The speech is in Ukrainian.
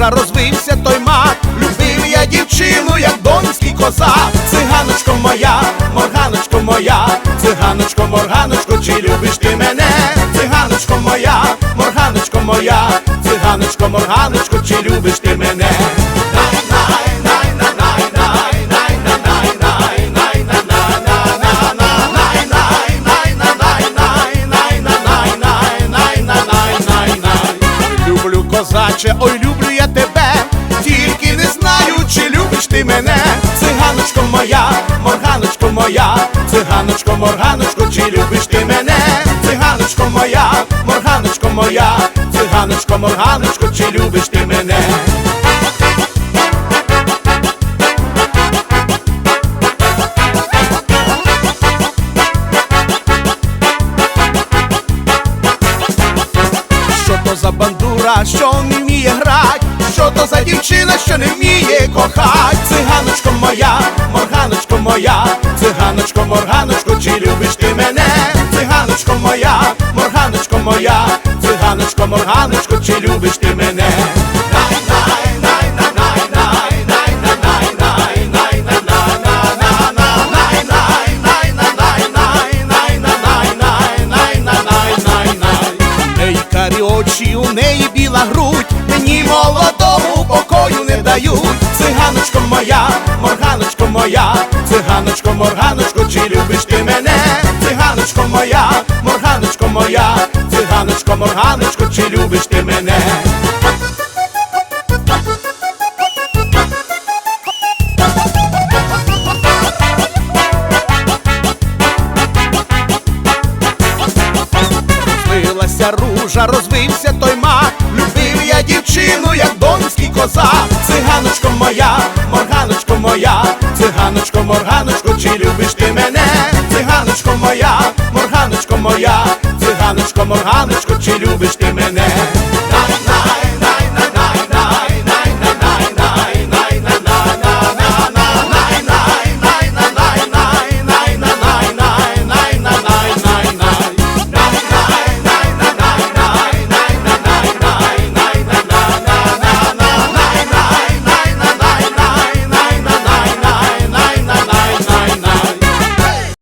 розвився той мак. Любив я дівчину, як донський козак. Циганочко моя, морганочко моя, циганочко, морганочко, чи любиш ти мене? Циганочко моя, морганочко моя, циганочко, морганочко, чи любиш ти мене? Козаче, ой, морганочко, чи любиш ти мене, циганочко моя, морганочко моя, циганочко, морганочко, чи любиш ти мене. Що то за бандура, що не вміє грать, що то за дівчина, що не вміє кохать, циганочко моя, морганочко моя, циганочко, морганочко, очі, у неї біла грудь, мені молодому покою не дають. Циганочко моя, морганочко моя, циганочко, морганочко, чи любиш ти мене? Циганочко моя, морганочко моя, циганочко, морганочко, чи любиш ти мене? Розвилася ружа, розвився той мак. Любив я дівчину, як донський козак. Циганочко моя, морганочко моя, циганочко, морганочко, чи любиш ти мене? Циганочко моя, морганочко моя, циганочко, морганочко, чи любиш ти?